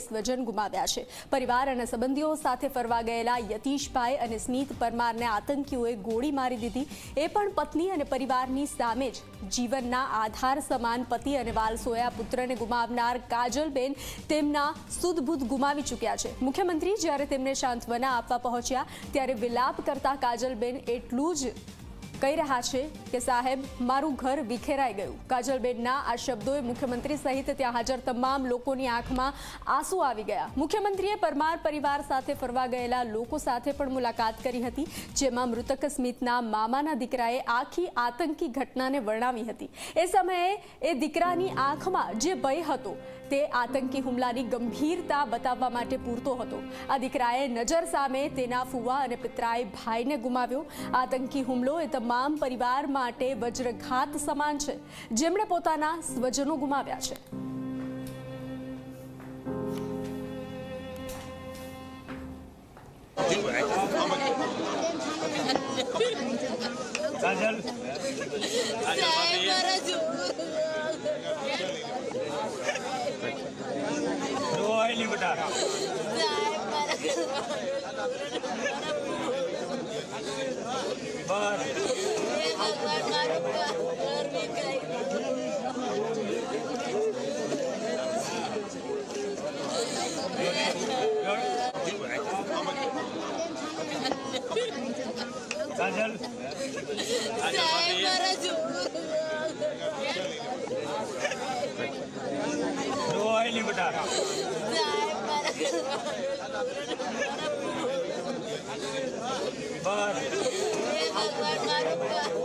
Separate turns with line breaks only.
સ્વજન ગુમાવ્યા છે. પરિવાર અને સંબંધીઓ સાથે ફરવા ગયેલા યતીશભાઈ અને સ્મિત પરમારને આતંકીઓએ ગોળી મારી દીધી. એ પણ પત્ની અને પરિવારની સામે જ. જીવનના આધાર સમાન પતિ અને વાલસોયા પુત્રને ગુમાવનાર કાજલબેન તેમના સુદબુદ ગુમાવી ચૂક્યા છે. મુખ્યમંત્રી જ્યારે તેમને સાંત્વના આપવા પહોંચ્યા, ત્યારે વિલાપ કરતા કાજલબેન એટલું જ કહી રહ્યા છે કે સાહેબ, મારું ઘર વિખેરાઈ ગયું. કાજલબેનના આ શબ્દોએ મુખ્યમંત્રી સહિત ત્યાં હાજર તમામ લોકોની આંખમાં આંસુ આવી ગયા. મુખ્યમંત્રીએ પરમાર પરિવાર સાથે ફરવા ગયેલા લોકો સાથે પણ મુલાકાત કરી હતી, જેમાં મૃતક સ્મિતના મામાના દીકરાએ આખી આતંકી ઘટનાને વર્ણવી હતી. એ સમયે એ દીકરાની આંખમાં જે ભય હતો તે આતંકી હુમલાની ગંભીરતા બતાવવા માટે પૂરતો હતો. આ દીકરાએ નજર સામે તેના ફુવા અને પિતરાએ ભાઈને ગુમાવ્યો. આતંકી હુમલો એ તમામ પરિવાર માટે વજ્રઘાત સમાન છે. જેમણે પોતાના સ્વજનો ગુમાવ્યા છે.
સાહેબ, મારા જો
રો આવેલી બેટા
સાહેબ મારા
બર
હે ભગવાન મારું ઘર વિખાઈ
કાજલ.
સાહેબ મારા
બેટા
સાહેબ